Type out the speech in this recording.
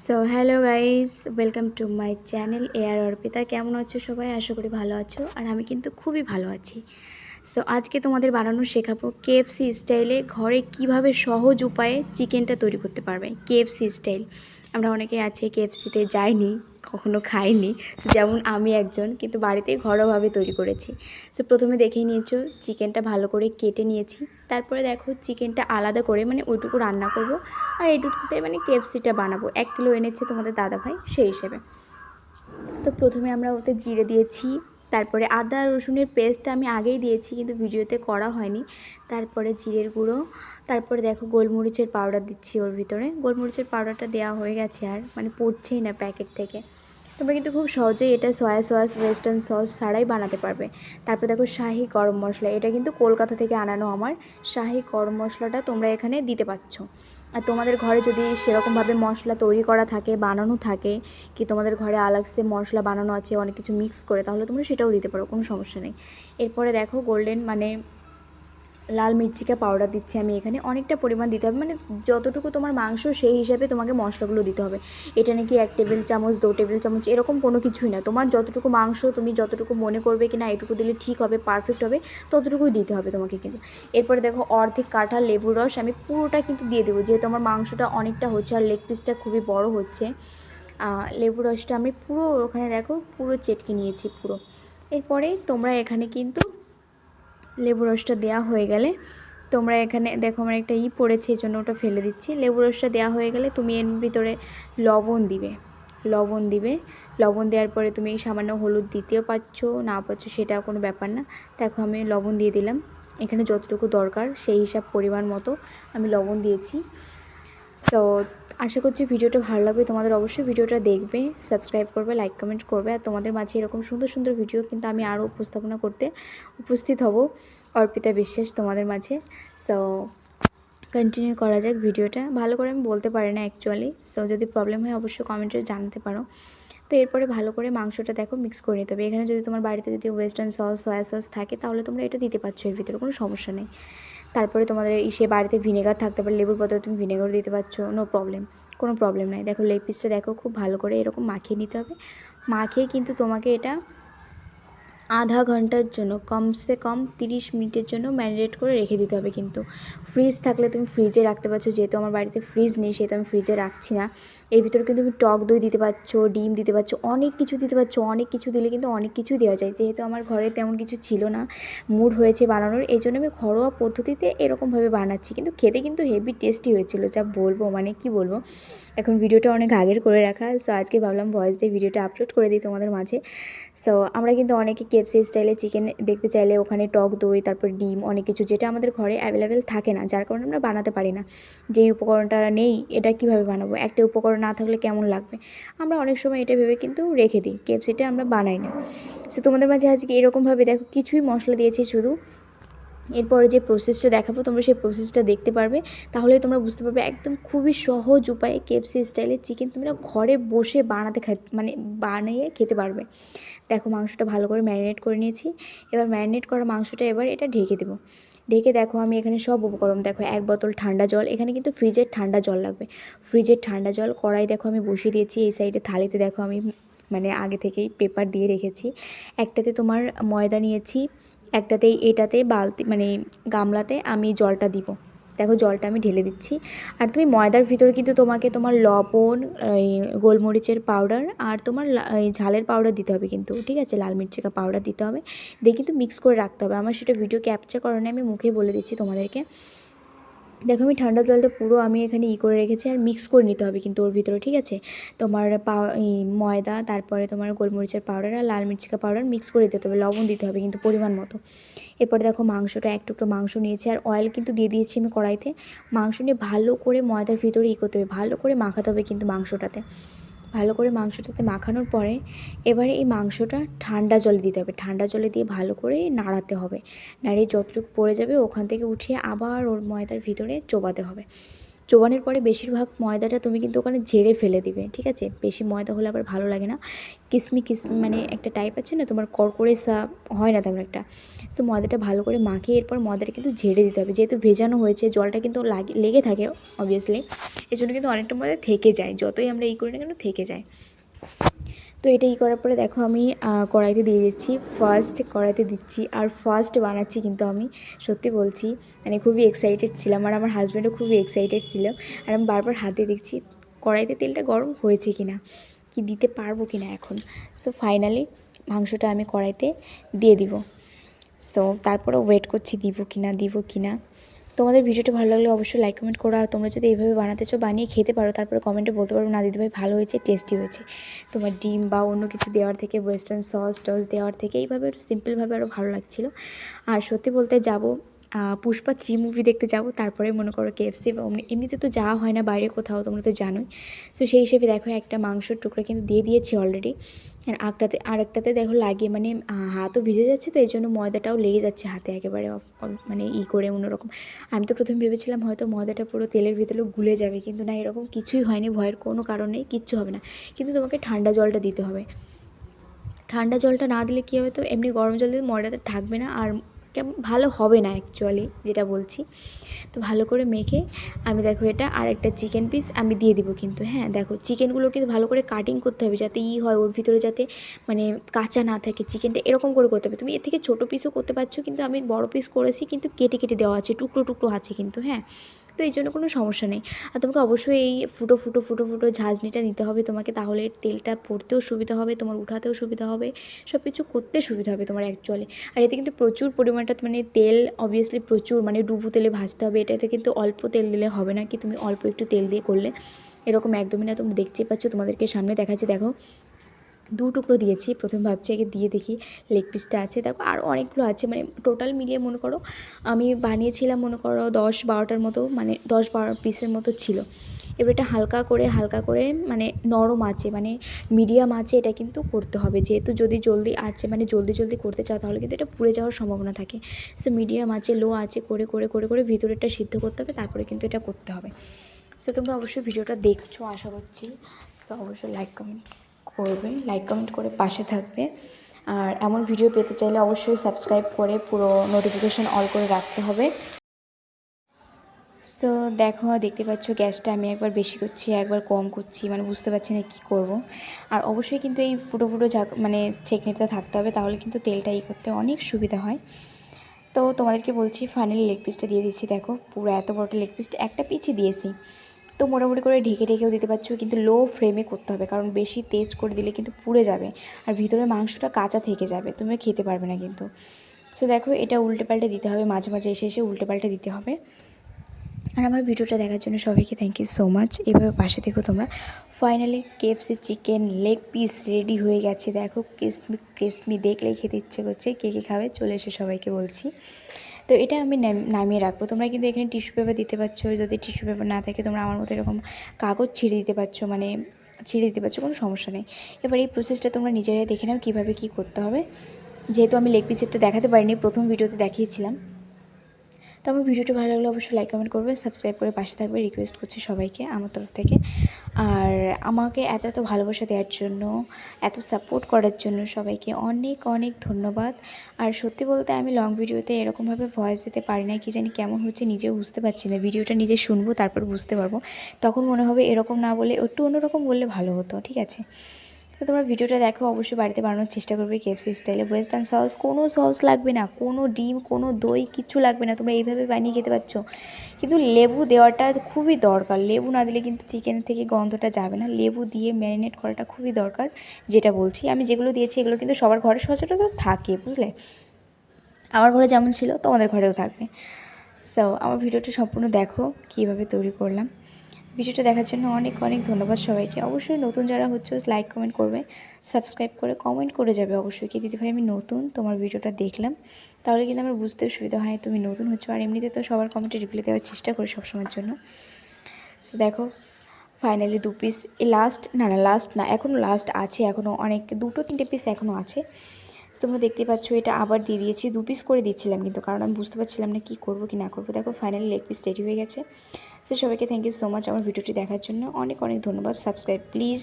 So hello guys welcome to my channel air Arpita. কেমন আছো সবাই? আশা করি ভালো আছো। আর আমি কিন্তু খুবই ভালো আছি। সো আজকে তোমাদের বানানো শেখাবো কেএফসি স্টাইলে ঘরে কীভাবে সহজ উপায়ে চিকেনটা তৈরি করতে পারবে। কেএফসি স্টাইল আমরা অনেকে আছে কেএফসিতে যাইনি কখনো খাইনি। So, যেমন আমি একজন কিন্তু বাড়িতে ঘরোয়াভাবে তৈরি করেছি। সো প্রথমে দেখে নিয়েছো চিকেনটা ভালো করে কেটে নিয়েছি। তারপরে দেখো চিকেনটা আলাদা করে মানে ওইটুকু রান্না করব। আর এইটুকুতে মানে কেএফসিটা বানাবো। এক কিলো এনেছে তোমাদের দাদাভাই সেই হিসেবে। তো প্রথমে আমরা ওতে জিরে দিয়েছি তারপরে আদা, রসুনের পেস্ট আমি আগেই দিয়েছি কিন্তু ভিডিওতে করা হয়নি। তারপরে জিরের গুঁড়ো, তারপরে দেখো গোলমরিচের পাউডার দিচ্ছি ওর ভিতরে। গোলমরিচের পাউডারটা দেওয়া হয়ে গেছে আর মানে পড়ছেই না প্যাকেট থেকে। তোমরা কিন্তু খুব সহজেই এটা সয়া সস ওয়েস্টার্ন সস ছাড়াই বানাতে পারবে। তারপর দেখো শাহি গরম মশলা, এটা কিন্তু কলকাতা থেকে আনানো আমার। শাহি গরম মশলাটা তোমরা এখানে দিতে পারছ। আর তোমাদের ঘরে যদি সেরকমভাবে মশলা তৈরি করা থাকে, বানানো থাকে, কি তোমাদের ঘরে আলাগসে মশলা বানানো আছে, অনেক কিছু মিক্স করে, তাহলে তোমরা সেটাও দিতে পারো, কোনো সমস্যা নেই। এরপরে দেখো গোল্ডেন মানে লাল মির্চিকা পাউডার দিচ্ছি আমি এখানে। অনেকটা পরিমাণ দিতে হবে। মানে যতটুকু তোমার মাংস, সেই হিসাবে তোমাকে মশলাগুলো দিতে হবে। এটা নাকি এক টেবিল চামচ, দু টেবিল চামচ, এরকম কোনো কিছুই না। তোমার যতটুকু মাংস তুমি যতটুকু মনে করবে কি না এটুকু দিলে ঠিক হবে পারফেক্ট হবে, ততটুকুই দিতে হবে তোমাকে কিন্তু। এরপরে দেখো, অর্ধেক কাঠা লেবুর রস আমি পুরোটা কিন্তু দিয়ে দেবো। যেহেতু আমার মাংসটা অনেকটা হচ্ছে আর লেগ পিসটা খুবই বড় হচ্ছে লেবু রসটা আমি পুরো ওখানে দেখো, পুরো চেটকে নিয়েছি পুরো। এরপরে তোমরা এখানে কিন্তু লেবু রসটা দেওয়া হয়ে গেলে তোমরা এখানে, দেখো আমার একটা ই পড়েছে, এই জন্য ওটা ফেলে দিচ্ছি। লেবু রসটা দেওয়া হয়ে গেলে তুমি এর ভিতরে লবণ দিবে। লবণ দিবে। লবণ দেওয়ার পরে তুমি সামান্য হলুদ দিতেও পারছ, না পারছ সেটা কোনো ব্যাপার না। দেখো আমি লবণ দিয়ে দিলাম। এখানে যতটুকু দরকার, সেই হিসাব পরিমাণ মতো আমি লবণ দিয়েছি। সো আশা করছি ভিডিওটা ভালো লাগবে। তোমাদের অবশ্যই ভিডিওটা দেখবে সাবস্ক্রাইব করবে লাইক কমেন্ট করবে। আর তোমাদের মাঝে এরকম সুন্দর সুন্দর ভিডিও কিন্তু আমি আরও উপস্থাপনা করতে উপস্থিত হব অর্পিতা বিশ্বাস তোমাদের মাঝে। সো কন্টিনিউ করা যাক ভিডিওটা। ভালো করে আমি বলতে পারি না অ্যাকচুয়ালি সো যদি প্রবলেম হয় অবশ্যই কমেন্টে জানাতে পারো। তো এরপরে ভালো করে মাংসটা দেখো মিক্স করে নিতে হবে। এখানে যদি তোমার বাড়িতে যদি ওয়েস্টার্ন সস সয়া সস থাকে, তাহলে তোমরা এটা দিতে পারছ এর ভিতরে, কোনো সমস্যা নেই। তারপরে তোমাদের ইসে বাড়িতে ভিনেগার থাকতে পারে, লেবুর বদলে তুমি ভিনেগার দিতে পারছ নো প্রবলেম কোনো প্রবলেম নাই। দেখো লেগ পিসটা দেখো, খুব ভালো করে এরকম মাখিয়ে নিতে হবে। মাখিয়ে কিন্তু তোমাকে এটা আধা ঘণ্টার জন্য, কমসে কম তিরিশ মিনিটের জন্য ম্যারিনেট করে রেখে দিতে হবে কিন্তু। ফ্রিজ থাকলে তুমি ফ্রিজে রাখতে পারছ, যেহেতু আমার বাড়িতে ফ্রিজ নেই, সেহেতু আমি ফ্রিজে রাখছি না। এর ভিতরে কিন্তু তুমি টক দই দিতে পারছ, ডিম দিতে পারছ, অনেক কিছু দিতে পারছ, অনেক কিছু দিলে কিন্তু অনেক কিছুই দেওয়া যায়। যেহেতু আমার ঘরে তেমন কিছু ছিল না, মুড হয়েছে বানানোর, এই জন্য আমি ঘরোয়া পদ্ধতিতে এরকমভাবে বানাচ্ছি। কিন্তু খেতে কিন্তু হেভি টেস্টি হয়েছিল, যা বলব মানে কি বলব? এখন ভিডিওটা অনেক আগের করে রাখা সো আজকে ভাবলাম ভয়েস দিয়ে ভিডিওটা আপলোড করে দিই তোমাদের মাঝে। সো আমরা কিন্তু অনেকে কেপসি স্টাইলে চিকেন দেখতে চাইলে ওখানে টক দই, তারপর ডিম, অনেক কিছু যেটা আমাদের ঘরে অ্যাভেলেবেল থাকে না, যার কারণে আমরা বানাতে পারি না। যেই উপকরণটা নেই, এটা কীভাবে বানাবো? একটা উপকরণ না থাকলে কেমন লাগবে? আমরা অনেক সময় এটা ভেবে কিন্তু রেখে দিই কেএফসিটা আমরা বানাই না। সো তোমাদের মাঝে আজকে এরকমভাবে দেখো, কিছুই মশলা দিয়েছি শুধু এরপরে যে প্রসেসটা দেখাবো, তোমরা সেই প্রসেসটা দেখতে পারবে। তাহলে তোমরা বুঝতে পারবে একদম খুবই সহজ উপায়ে কেএফসি স্টাইলের চিকেন তোমরা ঘরে বসে বানাতে মানে বানিয়ে খেতে পারবে। দেখো মাংসটা ভালো করে ম্যারিনেট করে নিয়েছি। এবার ম্যারিনেট করা মাংসটা এবার এটা ঢেকে দেবো। ঢেকে দেখো আমি এখানে সব উপকরণ, দেখো এক বোতল ঠান্ডা জল, এখানে কিন্তু ফ্রিজের ঠান্ডা জল লাগবে। ফ্রিজের ঠান্ডা জল কড়াই দেখো আমি বসিয়ে দিয়েছি, এই সাইডে থালিতে দেখো আমি মানে আগে থেকেই পেপার দিয়ে রেখেছি। একটাতে তোমার ময়দা নিয়েছি একটাতেই এটাতে বালতি মানে গামলাতে আমি জলটা দিব। দেখো জলটা আমি ঢেলে দিচ্ছি। আর তুমি ময়দার ভিতরে কিন্তু তোমাকে তোমার লবণ, এই গোলমরিচের পাউডার আর তোমার ঝালের পাউডার দিতে হবে কিন্তু, ঠিক আছে? লাল মির্চিকা পাউডার দিতে হবে। দিয়ে কিন্তু মিক্স করে রাখতে হবে। আমার সেটা ভিডিও ক্যাপচার করানো আমি মুখে বলে দিচ্ছি তোমাদেরকে। দেখো আমি ঠান্ডা জলটা পুরো আমি এখানে ই করে রেখেছি আর মিক্স করে নিতে হবে কিন্তু ওর ভিতরে, ঠিক আছে? তোমার ময়দা, তারপরে তোমার গোলমরিচের পাউডার আর লাল মির্চিকা পাউডার মিক্স করে দিতে হবে, লবণ দিতে হবে কিন্তু পরিমাণ মতো। এরপরে দেখো মাংসটা, এক টুকরো মাংস নিয়েছি আর অয়েল কিন্তু দিয়ে দিয়েছি আমি কড়াইতে। মাংস নিয়ে ভালো করে ময়দার ভিতরে ই করতে হবে, ভালো করে মাখাতে হবে কিন্তু মাংসটাতে। ভালো করে মাংসটাতে মাখানোর পরে এবারে এই মাংসটা ঠান্ডা জলে দিতে হবে। ঠান্ডা জলে দিয়ে ভালো করে নাড়াতে হবে। নাড়িয়ে যতটুকু পড়ে যাবে ওখান থেকে উঠিয়ে আবার ওর ময়দার ভিতরে চোবাতে হবে। চোবানোর পরে বেশিরভাগ ময়দাটা তুমি কিন্তু ওখানে ঝেড়ে ফেলে দিবে, ঠিক আছে? বেশি ময়দা হলে আবার ভালো লাগে না। কিসমি কিসমি মানে একটা টাইপ আছে না, তোমার কড়কড়ে সা হয় না তেমন একটা। সো ময়দাটা ভালো করে মাখিয়ে এরপর ময়দাটা কিন্তু ঝেড়ে দিতে হবে। যেহেতু ভেজানো হয়েছে, জলটা কিন্তু লাগে, লেগে থাকে অবভিয়াসলি এই জন্য কিন্তু অনেকটা ময়দা থেকে যায়। যতই আমরা এই করি না কেন, থেকে যায়। তো এটা ই করার পরে দেখো আমি কড়াইতে দিয়ে দিচ্ছি। ফার্স্ট কড়াইতে দিচ্ছি আর ফার্স্ট বানাচ্ছি কিন্তু আমি। সত্যি বলছি মানে খুবই এক্সাইটেড ছিলাম আর আমার হাজব্যান্ডও খুবই এক্সাইটেড ছিল। আর আমি বারবার হাতে দেখছি, কড়াইতে তেলটা গরম হয়েছে কি না কি দিতে পারব কি না এখন। সো ফাইনালি মাংসটা আমি কড়াইতে দিয়ে দিব। সো তারপরে ওয়েট করছি, দিব কি না দিব কি না তোমাদের ভিডিওটি ভালো লাগলে অবশ্যই লাইক কমেন্ট করো। আর তোমরা যদি এইভাবে বানাতে চাও, বানিয়ে খেতে পারো। তারপরে কমেন্টে বলতে পারো, না, দিদিভাই ভালো হয়েছে টেস্টি হয়েছে। তোমার ডিম বা অন্য কিছু দেওয়ার থেকে ওয়েস্টার্ন সস টস দেওয়ার থেকে, এইভাবে একটু সিম্পলভাবে আরও ভালো লাগছিল। আর সত্যি বলতে যাব পুষ্পা থ্রি মুভি দেখতে যাব, তারপরে মনে করো কেএফসি বা এমনিতে তো যাওয়া হয় না বাইরে কোথাও, তোমরা তো জানোই। সো সেই হিসেবে দেখো, একটা মাংসর টুকরা কিন্তু দিয়ে দিয়েছি অলরেডি আর আগটাতে আর একটাতে দেখো লাগিয়ে মানে হাতও ভিজে যাচ্ছে, তো এই জন্য ময়দাটাও লেগে যাচ্ছে হাতে একেবারে মানে ই করে অন্যরকম। আমি তো প্রথমে ভেবেছিলাম হয়তো ময়দাটা পুরো তেলের ভিতরে গুলে যাবে, কিন্তু না, এরকম কিছুই হয়নি, ভয়ের কোনো কারণে কিচ্ছু হবে না। কিন্তু তোমাকে ঠান্ডা জলটা দিতে হবে। ঠান্ডা জলটা না দিলে কী হবে তো, এমনি গরম জল দিলে ময়দাটা থাকবে না, আর কেমন ভালো হবে না অ্যাকচুয়ালি যেটা বলছি। তো ভালো করে মেখে আমি দেখো এটা আর একটা চিকেন পিস আমি দিয়ে দিব কিন্তু হ্যাঁ? দেখো চিকেনগুলো কিন্তু ভালো করে কাটিং করতে হবে যাতে ই হয় ওর ভিতরে যাতে মানে কাঁচা না থাকে। চিকেনটা এরকম করে করতে হবে। তুমি এর থেকে ছোটো পিসও করতে পারছ কিন্তু আমি বড় পিস করেছি কিন্তু কেটে কেটে দেওয়া আছে, টুকরো টুকরো আছে কিন্তু হ্যাঁ? তো এই জন্য কোনো সমস্যা নেই। আর তোমাকে অবশ্যই এই ফুটো ফুটো ফুটো ফুটো ঝাঁঝনিটা নিতে হবে তোমাকে, তাহলে তেলটা পড়তেও সুবিধা হবে, তোমার উঠাতেও সুবিধা হবে সব কিছু করতে সুবিধা হবে তোমার অ্যাকচুয়ালি আর এতে কিন্তু প্রচুর পরিমাণটা মানে তেল অবভিয়াসলি প্রচুর মানে ডুবু তেলে ভাজতে হবে এটাতে কিন্তু অল্প তেল দিলে হবে না কি, তুমি অল্প একটু তেল দিয়ে করলে। এরকম একদমই না, তোমরা দেখতেই পাচ্ছ, তোমাদেরকে সামনে দেখাচ্ছি, দেখো। দু টুকরো দিয়েছি। প্রথম ভাবছি আগে দিয়ে দেখি লেগ পিসটা আছে। দেখো আর অনেকগুলো আছে মানে টোটাল মিলিয়ে মনে করো আমি বানিয়েছিলাম মনে করো দশ বারোটার মতো মানে দশ বারো পিসের মতো ছিল। এবার এটা হালকা করে হালকা করে মানে নরম আছে মানে মিডিয়াম আছে এটা কিন্তু করতে হবে। যেহেতু যদি জলদি আছে মানে জলদি জলদি করতে চাও তাহলে কিন্তু এটা পুড়ে যাওয়ার সম্ভাবনা থাকে। সো মিডিয়াম আছে লো আছে, করে করে করে করে ভিতরেরটা সিদ্ধ করতে হবে, তারপরে কিন্তু এটা করতে হবে। সো তোমরা অবশ্যই ভিডিওটা দেখছ, আশা করছি। সো অবশ্যই লাইক কমেন্ট করবে লাইক কমেন্ট করে পাশে থাকবে। আর এমন ভিডিও পেতে চাইলে অবশ্যই সাবস্ক্রাইব করে পুরো নোটিফিকেশান অল করে রাখতে হবে। সো দেখো, দেখতে পাচ্ছ গ্যাসটা আমি একবার বেশি করছি, একবার কম করছি মানে বুঝতে পারছি না কী করব। আর অবশ্যই কিন্তু এই ফুটো ফুটো মানে ছেঁকনিটা থাকতে হবে, তাহলে কিন্তু তেলটা ই করতে অনেক সুবিধা হয়। তো তোমাদেরকে বলছি ফাইনালি লেগ পিসটা দিয়ে দিচ্ছি, দেখো, পুরো এত বড়টা লেগ পিসটা একটা পিচই দিয়েছি। তো মোটামুটি করে ঢেকে ঢেকেও দিতে পারছ, কিন্তু লো ফ্লেমে করতে হবে, কারণ বেশি তেজ করে দিলে কিন্তু পুড়ে যাবে আর ভিতরে মাংসটা কাঁচা থেকে যাবে তুমি খেতে পারবে না কিন্তু। সো দেখো, এটা উল্টে পাল্টে দিতে হবে, মাঝে মাঝে এসে এসে উল্টে পাল্টে দিতে হবে। আর আমার ভিডিওটা দেখার জন্য সবাইকে থ্যাংক ইউ সো মাচ এভাবে পাশে থেকো তোমরা। Finally KFC chicken leg piece ready হয়ে গেছে। দেখো ক্রিসমি ক্রিসমি দেখলেই খেতে ইচ্ছে করছে। কে কে খাবে? চলে এসে সবাইকে বলছি। তো এটা আমি নাম- নামিয়ে রাখব। তোমরা কিন্তু এখানে টিস্যু পেপার দিতে পারছ, যদি টিস্যু পেপার না থাকে তোমরা আমার মতো এরকম কাগজ ছিঁড়ে দিতে পারছ মানে ছিঁড়ে দিতে পারছ, কোনো সমস্যা নেই। এবার এই প্রসেসটা তোমরা নিজেরাই দেখে নাও কীভাবে কী করতে হবে। যেহেতু আমি লেগ পিসেরটা দেখাতে পারিনি, প্রথম ভিডিওতে দেখিয়েছিলাম। তো আমার ভিডিওটা ভালো লাগলে অবশ্যই লাইক কমেন্ট করবে সাবস্ক্রাইব করে পাশে থাকবে। রিকোয়েস্ট করছি সবাইকে, আমার তরফ থেকে। আর আমাকে এত এত ভালোবাসা দেওয়ার জন্য, এত সাপোর্ট করার জন্য সবাইকে অনেক অনেক ধন্যবাদ। আর সত্যি বলতে আমি লং ভিডিওতে এরকমভাবে ভয়েস দিতে পারি না কি জানি কেমন হচ্ছে নিজেও বুঝতে পারছি না। ভিডিওটা নিজে শুনব, তারপর বুঝতে পারব। তখন মনে হবে এরকম না বলে, একটু অন্যরকম বললে ভালো হতো, ঠিক আছে? তো তোমরা ভিডিওটা দেখো, অবশ্যই বাড়িতে বানানোর চেষ্টা করবে কেপসি স্টাইলে ওয়েস্টার্ন সস কোনো সস লাগবে না, কোনো ডিম, কোনো দই কিছু লাগবে না, তোমরা এইভাবে বানিয়ে খেতে পারছ। কিন্তু লেবু দেওয়াটা খুবই দরকার। লেবু না দিলে কিন্তু চিকেন থেকে গন্ধটা যাবে না। লেবু দিয়ে ম্যারিনেট করাটা খুবই দরকার, যেটা বলছি। আমি যেগুলো দিয়েছি, এগুলো কিন্তু সবার ঘরে সচরাচর থাকে, বুঝলে? আমার ঘরে যেমন ছিল, তোমাদের ঘরেও থাকবে। সো আমার ভিডিওটা সম্পূর্ণ দেখো, কীভাবে তৈরি করলাম। ভিডিওটা দেখার জন্য অনেক অনেক ধন্যবাদ সবাইকে। অবশ্যই নতুন যারা হচ্ছে লাইক কমেন্ট করবে। সাবস্ক্রাইব করে কমেন্ট করে যাবে অবশ্যই কি, দিদিভাই, আমি নতুন তোমার ভিডিওটা দেখলাম। তাহলে কিন্তু আমার বুঝতেও সুবিধা হয় তুমি নতুন হচ্ছো। আর এমনিতে তো সবার কমেন্টে রিপ্লাই দেওয়ার চেষ্টা করি সবসময়ের জন্য। সো দেখো ফাইনালি দু পিস লাস্ট না না লাস্ট না এখনও লাস্ট আছে এখনও অনেক, দুটো, তিনটে পিস এখনও আছে। তোমরা দেখতে পাচ্ছ, এটা আবার দিয়ে দিয়েছি। দু পিস করে দিচ্ছিলাম কিন্তু, কারণ আমি বুঝতে পারছিলাম না কী করব, কি না করব। দেখো ফাইনালি লেগ পিস রেডি হয়ে গেছে। সো সবাইকে থ্যাংক ইউ সো মাচ আমার ভিডিওটি দেখার জন্য। অনেক অনেক ধন্যবাদ। Subscribe please